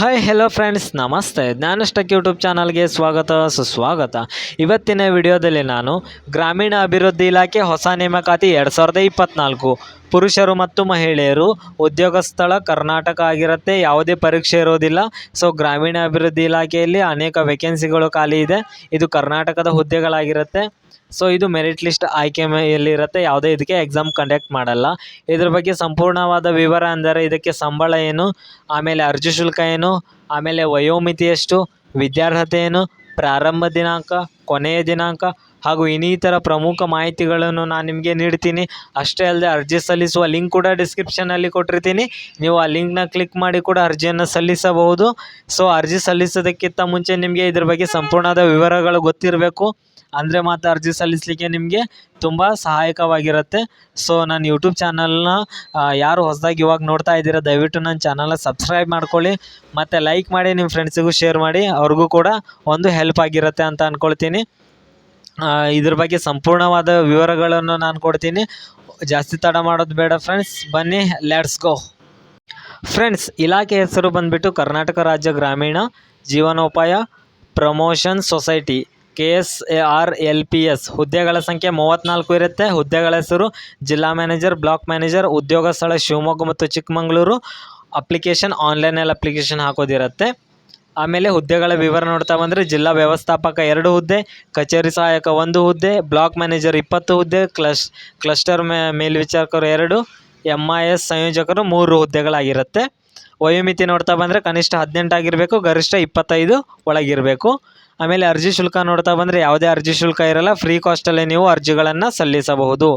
Hi hello friends ನಮಸ್ತೆ. ಜ್ಞಾನಷ್ಟಕ್ YouTube ಚಾನಲ್ಗೆ ಸ್ವಾಗತ, ಸುಸ್ವಾಗತ. ಇವತ್ತಿನ ವಿಡಿಯೋದಲ್ಲಿ ನಾನು ಗ್ರಾಮೀಣ ಅಭಿವೃದ್ಧಿ ಇಲಾಖೆ ಹೊಸ ನೇಮಕಾತಿ ಎರಡು ಸಾವಿರದ ಇಪ್ಪತ್ತ್ನಾಲ್ಕು ಪುರುಷರು ಮತ್ತು ಮಹಿಳೆಯರು ಉದ್ಯೋಗ ಸ್ಥಳ ಕರ್ನಾಟಕ ಆಗಿರುತ್ತೆ. ಯಾವುದೇ ಪರೀಕ್ಷೆ ಇರೋದಿಲ್ಲ. ಸೊ ಗ್ರಾಮೀಣ ಅಭಿವೃದ್ಧಿ ಇಲಾಖೆಯಲ್ಲಿ ಅನೇಕ ವೇಕೆನ್ಸಿಗಳು ಖಾಲಿ ಇದೆ. ಇದು ಕರ್ನಾಟಕದ ಹುದ್ದೆಗಳಾಗಿರುತ್ತೆ. ಸೊ ಇದು ಮೆರಿಟ್ ಲಿಸ್ಟ್ ಆಯ್ಕೆ ಮೇಲಿರುತ್ತೆ. ಯಾವುದೇ ಇದಕ್ಕೆ ಎಕ್ಸಾಮ್ ಕಂಡಕ್ಟ್ ಮಾಡಲ್ಲ. ಇದ್ರ ಬಗ್ಗೆ ಸಂಪೂರ್ಣವಾದ ವಿವರ ಅಂದರೆ ಇದಕ್ಕೆ ಸಂಬಳ ಏನು? ಆಮೇಲೆ ಅರ್ಜಿ ಶುಲ್ಕ ಏನು? ಆಮೇಲೆ ವಯೋಮಿತಿ ಎಷ್ಟು ವಿದ್ಯಾರ್ಹತೆ ಏನು ಪ್ರಾರಂಭ ದಿನಾಂಕ ಕೊನೆಯ ದಿನಾಂಕ ಹಾಗೂ ಇನ್ನಿತರ ಪ್ರಮುಖ ಮಾಹಿತಿಗಳನ್ನು ನಾನು ನಿಮಗೆ ನೀಡ್ತೀನಿ. ಅಷ್ಟೇ ಅಲ್ಲದೆ ಅರ್ಜಿ ಸಲ್ಲಿಸುವ ಲಿಂಕ್ ಕೂಡ ಡಿಸ್ಕ್ರಿಪ್ಷನಲ್ಲಿ ಕೊಟ್ಟಿರ್ತೀನಿ. ನೀವು ಆ ಲಿಂಕ್ನ ಕ್ಲಿಕ್ ಮಾಡಿ ಕೂಡ ಅರ್ಜಿಯನ್ನು ಸಲ್ಲಿಸಬಹುದು. ಸೊ, ಅರ್ಜಿ ಸಲ್ಲಿಸೋದಕ್ಕಿಂತ ಮುಂಚೆ ನಿಮಗೆ ಇದ್ರ ಬಗ್ಗೆ ಸಂಪೂರ್ಣವಾದ ವಿವರಗಳು ಗೊತ್ತಿರಬೇಕು. ಅಂದರೆ ಮಾತ್ರ ಅರ್ಜಿ ಸಲ್ಲಿಸಲಿಕ್ಕೆ ನಿಮಗೆ ತುಂಬ ಸಹಾಯಕವಾಗಿರುತ್ತೆ. ಸೊ ನಾನು ಯೂಟ್ಯೂಬ್ ಚಾನಲ್ನ ಯಾರು ಹೊಸದಾಗಿ ಇವಾಗ ನೋಡ್ತಾ ಇದ್ದೀರಾ, ದಯವಿಟ್ಟು ನನ್ನ ಚಾನಲ್ನ ಸಬ್ಸ್ಕ್ರೈಬ್ ಮಾಡ್ಕೊಳ್ಳಿ. ಮತ್ತು ಲೈಕ್ ಮಾಡಿ, ನಿಮ್ಮ ಫ್ರೆಂಡ್ಸಿಗೂ ಶೇರ್ ಮಾಡಿ, ಅವ್ರಿಗೂ ಕೂಡ ಒಂದು ಹೆಲ್ಪ್ ಆಗಿರುತ್ತೆ ಅಂತ ಅಂದ್ಕೊಳ್ತೀನಿ ಆ, ಇದ್ರ ಬಗ್ಗೆ ಸಂಪೂರ್ಣವಾದ ವಿವರಗಳನ್ನು ನಾನು ಕೊಡ್ತೀನಿ. ಜಾಸ್ತಿ ತಡ ಮಾಡೋದು ಬೇಡ ಫ್ರೆಂಡ್ಸ್ ಬನ್ನಿ ಲೆಟ್ಸ್ ಗೋ ಫ್ರೆಂಡ್ಸ್ ಇಲಾಖೆ ಹೆಸರು ಬಂದುಬಿಟ್ಟು ಕರ್ನಾಟಕ ರಾಜ್ಯ ಗ್ರಾಮೀಣ ಜೀವನೋಪಾಯ promotion society K S R L P S S ಹುದ್ದೆಗಳ ಸಂಖ್ಯೆ ಮೂವತ್ತ್ನಾಲ್ಕು ಇರುತ್ತೆ. ಹುದ್ದೆಗಳ ಹೆಸರು ಜಿಲ್ಲಾ ಮ್ಯಾನೇಜರ್ ಬ್ಲಾಕ್ ಮ್ಯಾನೇಜರ್ ಉದ್ಯೋಗ ಸ್ಥಳ ಶಿವಮೊಗ್ಗ ಮತ್ತು ಚಿಕ್ಕಮಗಳೂರು. ಅಪ್ಲಿಕೇಶನ್ ಆನ್ಲೈನಲ್ಲಿ ಅಪ್ಲಿಕೇಶನ್ ಹಾಕೋದಿರುತ್ತೆ. ಆಮೇಲೆ ಹುದ್ದೆಗಳ ವಿವರ ನೋಡ್ತಾ ಬಂದರೆ ಜಿಲ್ಲಾ ವ್ಯವಸ್ಥಾಪಕ ಎರಡು ಹುದ್ದೆ, ಕಚೇರಿ ಸಹಾಯಕ ಒಂದು ಹುದ್ದೆ, ಬ್ಲಾಕ್ ಮ್ಯಾನೇಜರ್ ಇಪ್ಪತ್ತು ಹುದ್ದೆ, ಕ್ಲಸ್, ಕ್ಲಸ್ಟರ್ ಮೇಲ್ವಿಚಾರಕರು ಎರಡು ಎಂ ಐ ಎಸ್ ಸಂಯೋಜಕರು ಮೂರು ಹುದ್ದೆಗಳಾಗಿರುತ್ತೆ. ವಯೋಮಿತಿ ನೋಡ್ತಾ ಬಂದರೆ ಕನಿಷ್ಠ ಹದಿನೆಂಟು ಆಗಿರಬೇಕು, ಗರಿಷ್ಠ ಇಪ್ಪತ್ತೈದು ಒಳಗಿರಬೇಕು. ಆಮೇಲೆ ಅರ್ಜಿ ಶುಲ್ಕ ನೋಡ್ತಾ ಬಂದರೆ ಯಾವುದೇ ಅರ್ಜಿ ಶುಲ್ಕ ಇರಲ್ಲ, ಫ್ರೀ ಕಾಸ್ಟಲ್ಲೇ ನೀವು ಅರ್ಜಿಗಳನ್ನು ಸಲ್ಲಿಸಬಹುದು.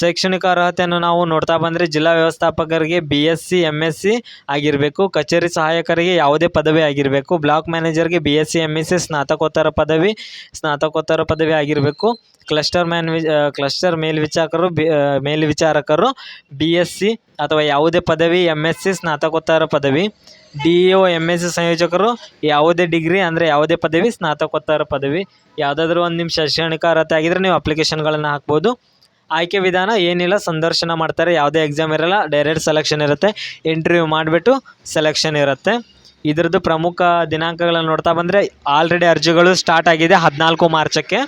ಶೈಕ್ಷಣಿಕ ಅರ್ಹತೆಯನ್ನು ನಾವು ನೋಡ್ತಾ ಬಂದರೆ ಜಿಲ್ಲಾ ವ್ಯವಸ್ಥಾಪಕರಿಗೆ B S C M S C ಆಗಿರಬೇಕು. ಕಚೇರಿ ಸಹಾಯಕರಿಗೆ ಯಾವುದೇ ಪದವಿ ಆಗಿರಬೇಕು. Block ಮ್ಯಾನೇಜರ್ಗೆ B S C M S C ಸ್ನಾತಕೋತ್ತರ ಪದವಿ ಸ್ನಾತಕೋತ್ತರ ಪದವಿ ಆಗಿರಬೇಕು. ಕ್ಲಸ್ಟರ್ ಮ್ಯಾನ್ವಿ ಕ್ಲಸ್ಟರ್ ಮೇಲ್ವಿಚಾರಕರು, ಬಿ ಮೇಲ್ವಿಚಾರಕರು ಬಿ ಎಸ್ ಸಿ ಅಥವಾ ಯಾವುದೇ ಪದವಿ ಎಂ ಎಸ್ ಸಿ ಸ್ನಾತಕೋತ್ತರ ಪದವಿ D E O M S C ಸಂಯೋಜಕರು ಯಾವುದೇ ಡಿಗ್ರಿ ಅಂದರೆ ಯಾವುದೇ ಪದವಿ, ಸ್ನಾತಕೋತ್ತರ ಪದವಿ. ಯಾವುದಾದ್ರೂ ಒಂದು ನಿಮ್ಮ ಶೈಕ್ಷಣಿಕ ಅರ್ಹತೆ ಆಗಿದ್ದರೆ ನೀವು ಅಪ್ಲಿಕೇಶನ್ಗಳನ್ನು ಹಾಕ್ಬೋದು. ಆಯ್ಕೆ ವಿಧಾನ ಏನಿಲ್ಲ, ಸಂದರ್ಶನ ಮಾಡ್ತಾರೆ, ಯಾವುದೇ ಎಕ್ಸಾಮ್ ಇರಲ್ಲ ಡೈರೆಕ್ಟ್ ಸೆಲೆಕ್ಷನ್ ಇರುತ್ತೆ ಇಂಟರ್ವ್ಯೂ ಮಾಡಿಬಿಟ್ಟು ಸೆಲೆಕ್ಷನ್ ಇರುತ್ತೆ. ಇದರದ್ದು ಪ್ರಮುಖ ದಿನಾಂಕಗಳನ್ನು ನೋಡ್ತಾ ಬಂದರೆ ಆಲ್ರೆಡಿ ಅರ್ಜಿಗಳು ಸ್ಟಾರ್ಟ್ ಆಗಿದೆ ಹದಿನಾಲ್ಕು ಮಾರ್ಚಕ್ಕೆ.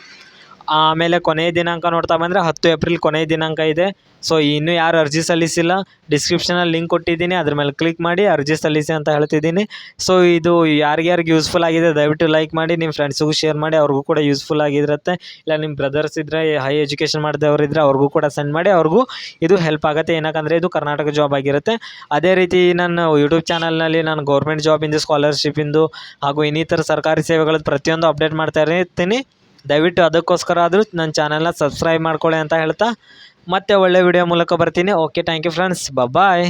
ಆಮೇಲೆ ಕೊನೆಯ ದಿನಾಂಕ ನೋಡ್ತಾ ಬಂದರೆ ಹತ್ತು ಏಪ್ರಿಲ್ ಕೊನೆಯ ದಿನಾಂಕ ಇದೆ. ಸೊ ಇನ್ನೂ ಯಾರು ಅರ್ಜಿ ಸಲ್ಲಿಸಿಲ್ಲ ಡಿಸ್ಕ್ರಿಪ್ಷನಲ್ಲಿ ಲಿಂಕ್ ಕೊಟ್ಟಿದ್ದೀನಿ, ಅದ್ರ ಮೇಲೆ ಕ್ಲಿಕ್ ಮಾಡಿ ಅರ್ಜಿ ಸಲ್ಲಿಸಿ ಅಂತ ಹೇಳ್ತಿದ್ದೀನಿ. ಸೊ ಇದು ಯಾರಿಗ್ಯಾರಿಗೆ ಯೂಸ್ಫುಲ್ ಆಗಿದೆ, ದಯವಿಟ್ಟು ಲೈಕ್ ಮಾಡಿ ನಿಮ್ಮ ಫ್ರೆಂಡ್ಸಿಗೂ ಶೇರ್ ಮಾಡಿ, ಅವ್ರಿಗೂ ಕೂಡ ಯೂಸ್ಫುಲ್ ಆಗಿರುತ್ತೆ. ಇಲ್ಲ ನಿಮ್ಮ ಬ್ರದರ್ಸ್ ಇದ್ದರೆ ಹೈ ಎಜುಕೇಷನ್ ಮಾಡಿದವರು ಇದ್ದರೆ ಅವ್ರಿಗೂ ಕೂಡ ಸೆಂಡ್ ಮಾಡಿ, ಅವ್ರಿಗೂ ಇದು ಹೆಲ್ಪ್ ಆಗುತ್ತೆ. ಏನಕ್ಕಂದರೆ, ಇದು ಕರ್ನಾಟಕ ಜಾಬ್ ಆಗಿರುತ್ತೆ. ಅದೇ ರೀತಿ ನನ್ನ ಯೂಟ್ಯೂಬ್ ಚಾನಲ್ನಲ್ಲಿ ನಾನು ಗೌರ್ಮೆಂಟ್ ಜಾಬಿಂದು ಸ್ಕಾಲರ್ಶಿಪಿಂದು ಹಾಗೂ ಇನ್ನಿತರ ಸರ್ಕಾರಿ ಸೇವೆಗಳದ್ದು ಪ್ರತಿಯೊಂದು ಅಪ್ಡೇಟ್ ಮಾಡ್ತಾ ಇರ್ತೀನಿ. ದಯವಿಟ್ಟು ಅದಕ್ಕೋಸ್ಕರ ಆದರೂ ನನ್ನ ಚಾನಲ್ನ ಸಬ್ಸ್ಕ್ರೈಬ್ ಮಾಡ್ಕೊಳ್ಳಿ ಅಂತ ಹೇಳ್ತಾ ಮತ್ತೆ ಒಳ್ಳೆ ವಿಡಿಯೋ ಮೂಲಕ ಬರ್ತೀನಿ. Okay thank you friends bye